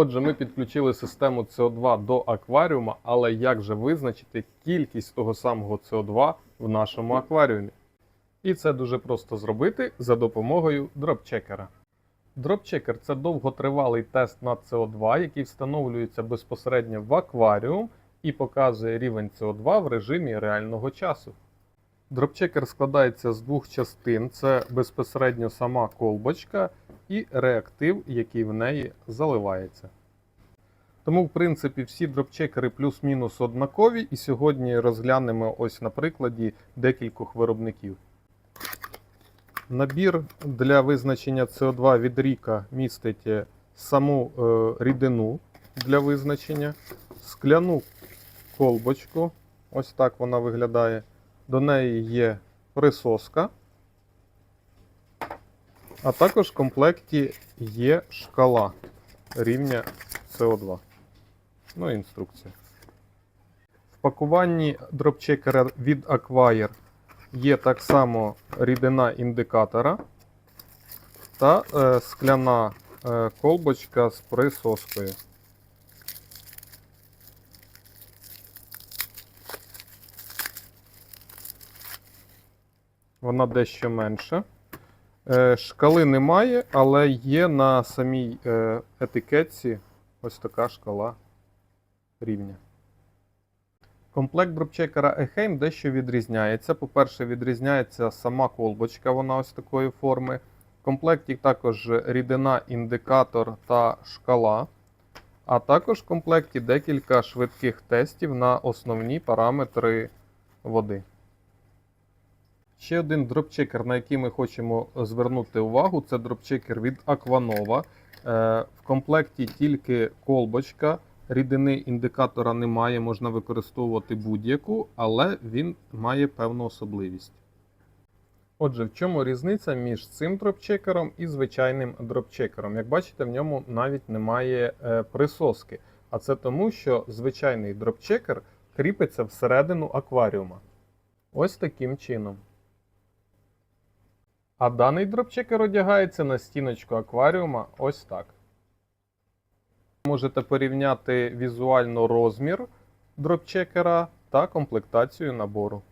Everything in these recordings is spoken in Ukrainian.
Отже, ми підключили систему CO2 до акваріума, але як же визначити кількість того самого CO2 в нашому акваріумі? І це дуже просто зробити за допомогою дропчекера. Дропчекер це довготривалий тест на CO2, який встановлюється безпосередньо в акваріум і показує рівень CO2 в режимі реального часу. Дропчекер складається з двох частин: це безпосередньо сама колбочка і реактив, який в неї заливається. Тому, в принципі, всі дропчекери плюс-мінус однакові, і сьогодні розглянемо ось на прикладі декількох виробників. Набір для визначення CO2 від ріка містить е, саму е, рідину для визначення, скляну колбочку. Ось так вона виглядає. До неї є присоска. А також в комплекті є шкала рівня CO2. Ну і інструкція. В пакуванні дропчекера від Acquire є так само рідина індикатора та е, скляна е, колбочка з присоскою. Вона дещо менша. Е, Шкали немає, але є на самій е, етикетці ось така шкала рівня. Комплект дропчекера Eheim дещо відрізняється. По-перше, відрізняється сама колбочка, вона ось такої форми. В комплекті також рідина, індикатор та шкала. А також в комплекті декілька швидких тестів на основні параметри води. Ще один дропчекер, на який ми хочемо звернути увагу, це дропчекер від Aquanova. Е, В комплекті тільки колбочка, рідини індикатора немає, можна використовувати будь-яку, але він має певну особливість. Отже, в чому різниця між цим дропчекером і звичайним дропчекером? Як бачите, в ньому навіть немає е, присоски. А це тому, що звичайний дропчекер кріпиться всередину акваріума. Ось таким чином. А даний дропчекер одягається на стіночку акваріума ось так. Можете порівняти візуально розмір дропчекера та комплектацію набору.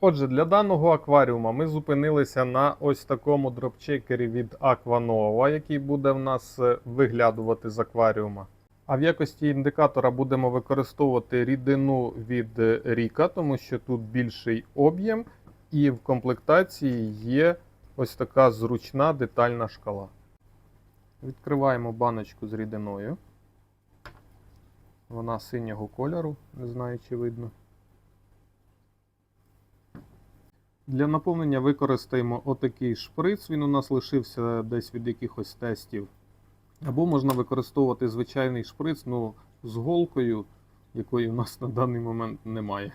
Отже, для даного акваріума ми зупинилися на ось такому дропчекері від Aquanova, який буде в нас е, виглядувати з акваріума. А в якості індикатора будемо використовувати рідину від Ріка, тому що тут більший об'єм, і в комплектації є ось така зручна детальна шкала. Відкриваємо баночку з рідиною. Вона синього кольору, не знаю, чи видно. Для наповнення використаємо отакий шприц. Він у нас лишився десь від якихось тестів. Або можна використовувати звичайний шприц ну, з голкою, якої у нас на даний момент немає.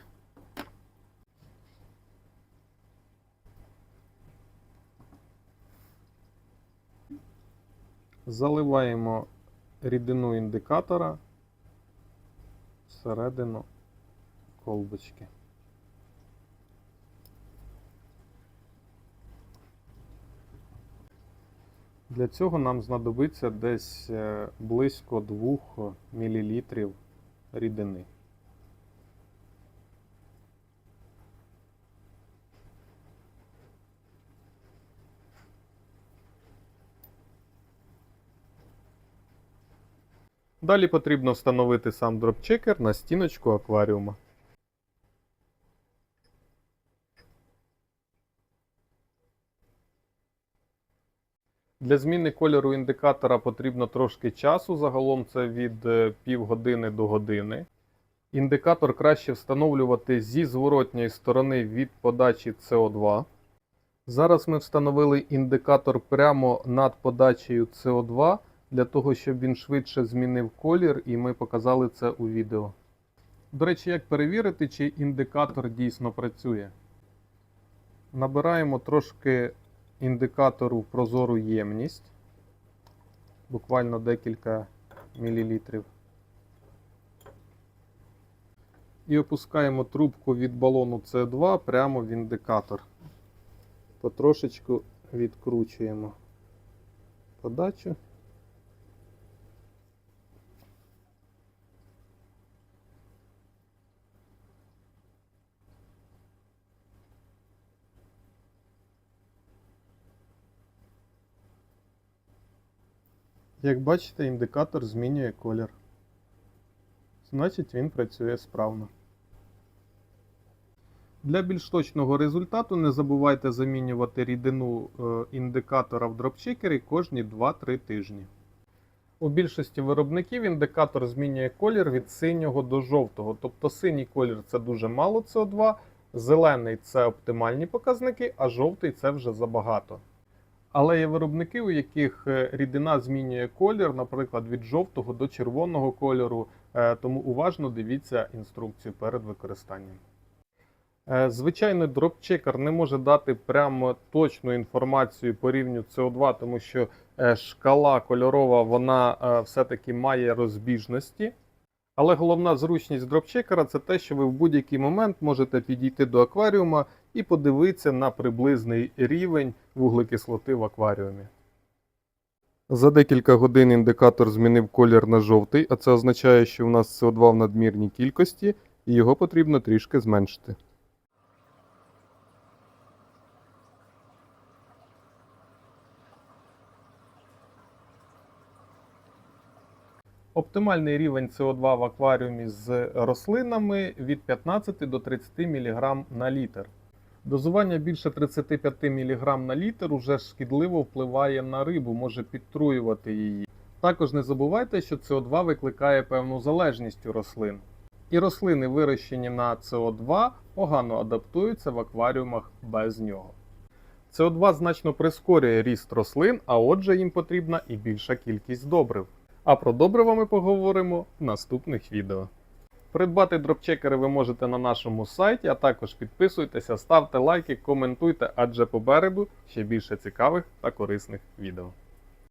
Заливаємо рідину індикатора всередину колбочки. Для цього нам знадобиться десь е, близько 2 мл рідини. Далі потрібно встановити сам дропчекер на стіночку акваріума. Для зміни кольору індикатора потрібно трошки часу, загалом це від е, півгодини до години. Індикатор краще встановлювати зі зворотньої сторони від подачі CO2. Зараз ми встановили індикатор прямо над подачею CO2 для того, щоб він швидше змінив колір, і ми показали це у відео. До речі, як перевірити, чи індикатор дійсно працює? Набираємо трошки індикатору прозору ємність, буквально декілька мілілітрів. І опускаємо трубку від балону С2 прямо в індикатор. потрошечку відкручуємо подачу. Як бачите, індикатор змінює колір. Значить, він працює справно. Для більш точного результату не забувайте замінювати рідину е, індикатора в дропчекері кожні 2-3 тижні. У більшості виробників індикатор змінює колір від синього до жовтого. Тобто синій колір це дуже мало СО2, зелений це оптимальні показники, а жовтий це вже забагато. Але є виробники, у яких е, рідина змінює колір, наприклад, від жовтого до червоного кольору, е, тому уважно дивіться інструкцію перед використанням. Е, Звичайно, дропчекер не може дати прямо точну інформацію по рівню СО2, тому що шкала кольорова вона все-таки має розбіжності. Але головна зручність дропчекера це те, що ви в будь-який момент можете підійти до акваріума і подивитися на приблизний рівень вуглекислоти в акваріумі. За декілька годин індикатор змінив колір на жовтий, а це означає, що у нас СО2 в надмірній кількості, і його потрібно трішки зменшити. Оптимальний рівень СО2 в акваріумі з рослинами від 15 до 30 мг на літр. Дозування більше 35 мг на літр уже шкідливо впливає на рибу, може підтруювати її. Також не забувайте, що СО2 викликає певну залежність у рослин. І рослини, вирощені на СО2, погано адаптуються в акваріумах без нього. СО2 значно прискорює ріст рослин, а отже їм потрібна і більша кількість добрив. А про добрива ми поговоримо в наступних відео. Придбати дропчекери ви можете на нашому сайті, а також підписуйтеся, ставте лайки, коментуйте, адже попереду ще більше цікавих та корисних відео.